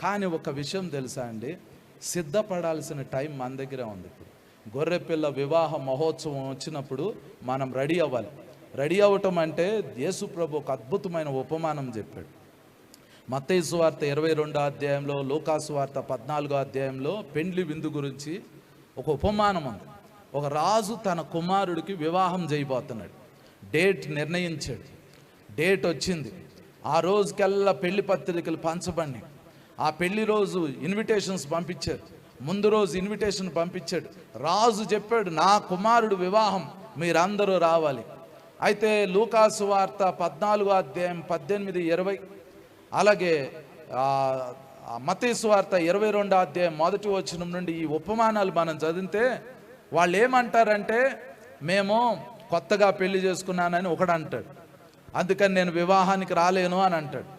కానీ ఒక విషయం తెలుసా అండి? సిద్ధపడాల్సిన టైం మన దగ్గర ఉంది ఇప్పుడు. గొర్రెపిల్ల వివాహ మహోత్సవం వచ్చినప్పుడు మనం రెడీ అవ్వాలి. రెడీ అవ్వటం అంటే యేసు ప్రభు ఒక అద్భుతమైన ఉపమానం చెప్పాడు. మత్తయి వార్త ఇరవై రెండో అధ్యాయంలో లోకాసు వార్త పద్నాలుగో అధ్యాయంలో పెండ్లి విందు గురించి ఒక ఉపమానం ఉంది. ఒక రాజు తన కుమారుడికి వివాహం చేయబోతున్నాడు. డేట్ నిర్ణయించాడు. డేట్ వచ్చింది. ఆ రోజుకల్లా పెళ్ళి పత్రికలు పంచబడినాయి. ఆ పెళ్ళి రోజు ఇన్విటేషన్స్ పంపించారు ముందు రోజు ఇన్విటేషన్ పంపించాడు. రాజు చెప్పాడు నా కుమారుడు వివాహం మీరందరూ రావాలి. అయితే లూకాసు వార్త పద్నాలుగు అధ్యాయం పద్దెనిమిది ఇరవై అలాగే మతీసు వార్త ఇరవై రెండో అధ్యాయం మొదటి వచనం నుండి ఈ ఉపమానాలు మనం చదివితే వాళ్ళు ఏమంటారంటే మేము కొత్తగా పెళ్ళి చేసుకున్నానని ఒకడు అంటాడు అందుకని నేను వివాహానికి రాలేను అని అంటాడు.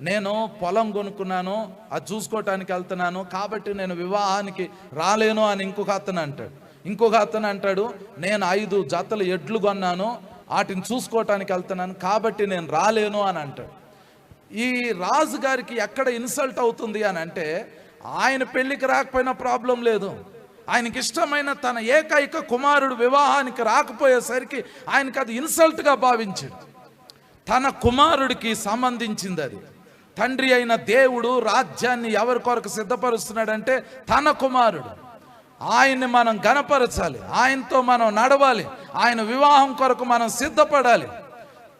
నేను పొలం కొనుక్కున్నాను అది చూసుకోవటానికి వెళ్తున్నాను కాబట్టి నేను వివాహానికి రాలేను అని ఇంకొక అతను అంటాడు. ఇంకొక అతను అంటాడు నేను ఐదు జతలు ఎడ్లు కొన్నాను వాటిని చూసుకోవటానికి వెళ్తున్నాను కాబట్టి నేను రాలేను అని అంటాడు. ఈ రాజుగారికి ఎక్కడ ఇన్సల్ట్ అవుతుంది అని అంటే ఆయన పెళ్ళికి రాకపోయినా ప్రాబ్లం లేదు. ఆయనకి ఇష్టమైన తన ఏకైక కుమారుడు వివాహానికి రాకపోయేసరికి ఆయనకి అది ఇన్సల్ట్గా భావించాడు. తన కుమారుడికి సంబంధించింది అది. తండ్రి అయిన దేవుడు రాజ్యాన్ని ఎవరి కొరకు సిద్ధపరుస్తున్నాడంటే తన కుమారుడు. ఆయన్ని మనం గనపరచాలి ఆయనతో మనం నడవాలి ఆయన వివాహం కొరకు మనం సిద్ధపడాలి.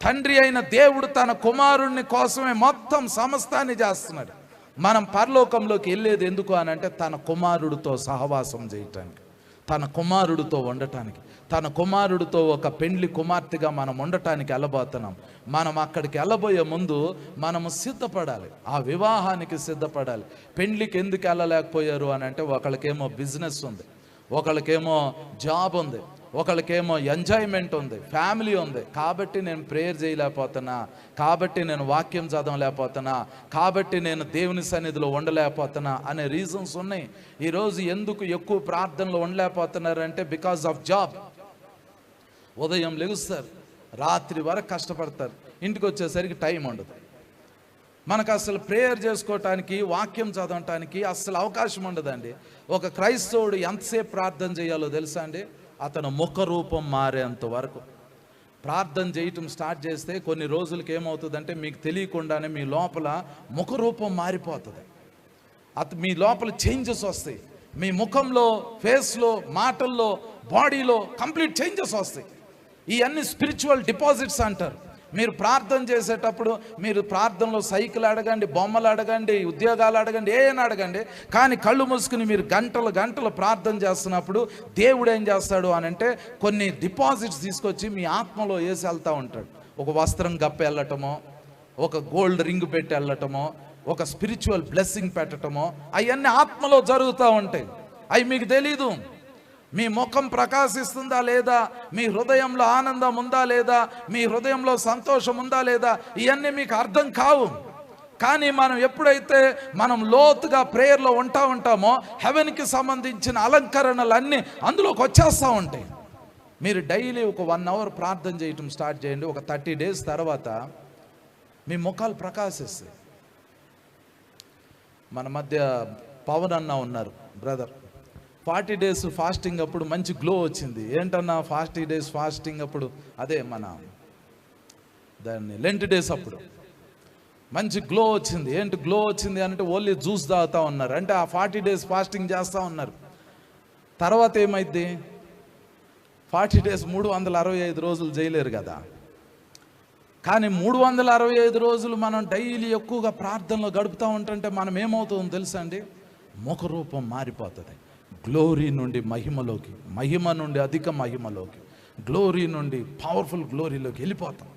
తండ్రి అయిన దేవుడు తన కుమారుణ్ణి కోసమే మొత్తం సమస్తాన్ని చేస్తున్నాడు. మనం పరలోకంలోకి వెళ్ళేది ఎందుకు అని అంటే తన కుమారుడితో సహవాసం చేయటానికి. తన కుమారుడితో ఉండటానికి తన కుమారుడితో ఒక పెండ్లి కుమార్తెగా మనం ఉండటానికి వెళ్ళబోతున్నాం మనం అక్కడికి వెళ్ళబోయే ముందు మనము సిద్ధపడాలి. ఆ వివాహానికి సిద్ధపడాలి. పెండ్లికి ఎందుకు వెళ్ళలేకపోయారు అని అంటే ఒకళ్ళకేమో బిజినెస్ ఉంది. ఒకళ్ళకేమో జాబ్ ఉంది ఒకళ్ళకేమో ఎంజాయ్మెంట్ ఉంది ఫ్యామిలీ ఉంది. కాబట్టి నేను ప్రేయర్ చేయలేకపోతున్నా కాబట్టి నేను వాక్యం చదవలేకపోతున్నా కాబట్టి నేను దేవుని సన్నిధిలో ఉండలేకపోతున్నా అనే రీజన్స్ ఉన్నాయి. ఈరోజు ఎందుకు ఎక్కువ ప్రార్థనలో ఉండలేకపోతున్నారంటే బికాస్ ఆఫ్ జాబ్ ఉదయం లెగుస్తారు రాత్రి వరకు కష్టపడతారు ఇంటికి వచ్చేసరికి టైం ఉండదు. మనకు అసలు ప్రేయర్ చేసుకోవటానికి వాక్యం చదవటానికి అసలు అవకాశం ఉండదండి. ఒక క్రైస్తవుడు ఎంతసేపు ప్రార్థన చేయాలో తెలుసా అండి? అతను ముఖ రూపం మారేంత వరకు. ప్రార్థన చేయటం స్టార్ట్ చేస్తే కొన్ని రోజులకి ఏమవుతుందంటే మీకు తెలియకుండానే మీ లోపల ముఖ రూపం మారిపోతుంది. అత మీ లోపల చేంజెస్ వస్తాయి. మీ ముఖంలో ఫేస్లో మాటల్లో బాడీలో కంప్లీట్ చేంజెస్ వస్తాయి. ఇవన్నీ స్పిరిచువల్ డిపాజిట్స్ అంటారు. మీరు ప్రార్థన చేసేటప్పుడు మీరు ప్రార్థనలో సైకిల్ అడగండి బొమ్మలు అడగండి ఉద్యోగాలు అడగండి ఏమైనా అడగండి. కానీ కళ్ళు మూసుకుని మీరు గంటలు గంటలు ప్రార్థన చేస్తున్నప్పుడు దేవుడు ఏం చేస్తాడు అని అంటే కొన్ని డిపాజిట్స్ తీసుకొచ్చి మీ ఆత్మలో వేసి వెళ్తూ ఉంటాడు. ఒక వస్త్రం గప్ప వెళ్ళటమో ఒక గోల్డ్ రింగ్ పెట్టి వెళ్ళటమో ఒక స్పిరిచువల్ బ్లెస్సింగ్ పెట్టటమో అవన్నీ ఆత్మలో జరుగుతూ ఉంటాయి. అవి మీకు తెలీదు. మీ ముఖం ప్రకాశిస్తుందా లేదా? మీ హృదయంలో ఆనందం ఉందా లేదా? మీ హృదయంలో సంతోషం ఉందా లేదా? ఇవన్నీ మీకు అర్థం కావు. కానీ మనం ఎప్పుడైతే మనం లోతుగా ప్రేయర్లో ఉంటా ఉంటామో హెవెన్కి సంబంధించిన అలంకరణలన్నీ అందులోకి వచ్చేస్తూ ఉంటాయి. మీరు డైలీ ఒక వన్ అవర్ ప్రార్థన చేయటం స్టార్ట్ చేయండి. ఒక థర్టీ డేస్ తర్వాత మీ ముఖాలు ప్రకాశిస్తాయి. మన మధ్య పవన్ అన్న ఉన్నారు బ్రదర్. ఫార్టీ డేస్ ఫాస్టింగ్ అప్పుడు మంచి గ్లో వచ్చింది. ఏంటన్నా ఫార్టీ డేస్ ఫాస్టింగ్ అప్పుడు? అదే మన దాన్ని లెంట్ డేస్ అప్పుడు. మంచి గ్లో వచ్చింది. ఏంటి గ్లో వచ్చింది అంటే ఓన్లీ జ్యూస్ తాగుతా ఉన్నారు. అంటే ఆ ఫార్టీ డేస్ ఫాస్టింగ్ చేస్తూ ఉన్నారు. తర్వాత ఏమైంది ఫార్టీ డేస్ మూడు వందల అరవై ఐదు రోజులు చేయలేరు కదా. కానీ మూడు వందల అరవై ఐదు రోజులు మనం డైలీ ఎక్కువగా ప్రార్థనలో గడుపుతూ ఉంటుంటే మనం ఏమవుతుందో తెలుసా అండి? ముఖరూపం మారిపోతుంది. గ్లోరీ నుండి మహిమలోకి మహిమ నుండి అధిక మహిమలోకి గ్లోరీ నుండి పవర్ఫుల్ గ్లోరీలోకి వెళ్ళిపోతాం.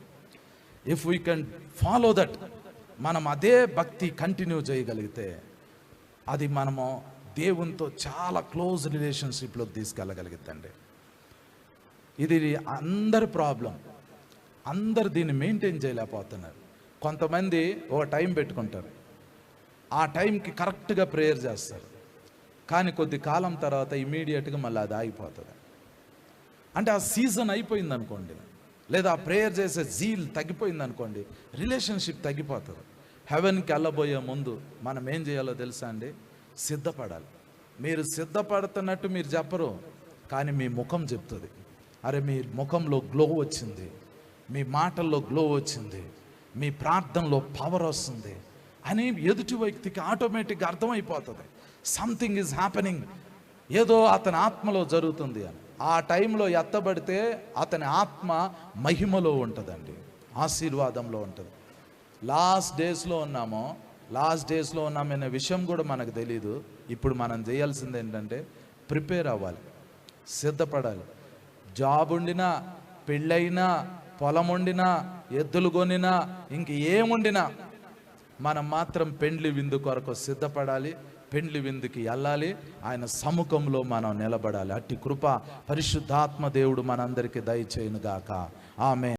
If we can follow that మనం అదే భక్తి కంటిన్యూ చేయగలిగితే అది మనము దేవునితో చాలా క్లోజ్ రిలేషన్షిప్లోకి తీసుకెళ్ళగలుగుతండి ఇది అందరి ప్రాబ్లం అందరు దీన్ని మెయింటైన్ చేయలేకపోతున్నారు. కొంతమంది ఒక టైం పెట్టుకుంటారు. ఆ టైంకి కరెక్ట్గా ప్రేయర్ చేస్తారు. కానీ కొద్ది కాలం తర్వాత ఇమీడియట్గా మళ్ళీ అది ఆగిపోతుంది. అంటే ఆ సీజన్ అయిపోయింది అనుకోండి లేదా ఆ ప్రేయర్ చేసే జీల్ తగ్గిపోయింది అనుకోండి రిలేషన్షిప్ తగ్గిపోతుంది హెవెన్కి వెళ్ళబోయే ముందు మనం ఏం చేయాలో తెలుసా అండి? సిద్ధపడాలి. మీరు సిద్ధపడుతున్నట్టు మీరు చెప్పరు కానీ మీ ముఖం చెప్తుంది. అరే మీ ముఖంలో గ్లో వచ్చింది మీ మాటల్లో గ్లో వచ్చింది మీ ప్రార్థనలో పవర్ వస్తుంది అని ఎదుటి వ్యక్తికి ఆటోమేటిక్గా అర్థమైపోతుంది. సంథింగ్ ఈజ్ హ్యాపెనింగ్ ఏదో అతని ఆత్మలో జరుగుతుంది అని. ఆ టైంలో ఎత్తబడితే అతని ఆత్మ మహిమలో ఉంటుందండి. ఆశీర్వాదంలో ఉంటుంది. లాస్ట్ డేస్లో ఉన్నామో లాస్ట్ డేస్లో ఉన్నామనే విషయం కూడా మనకు తెలియదు ఇప్పుడు మనం చేయాల్సింది ఏంటంటే ప్రిపేర్ అవ్వాలి. సిద్ధపడాలి. జాబ్ ఉండినా పెళ్ళైనా పొలం వండినా ఎద్దులు కొనినా ఇంక ఏముండినా మనం మాత్రం పెండ్లి విందు కొరకు సిద్ధపడాలి. పెండ్లి విందుకి వెళ్ళాలి ఆయన సముఖంలో మనం నిలబడాలి. అట్టి కృప పరిశుద్ధాత్మ దేవుడు మనందరికీ దయచేయునుగాక. ఆమె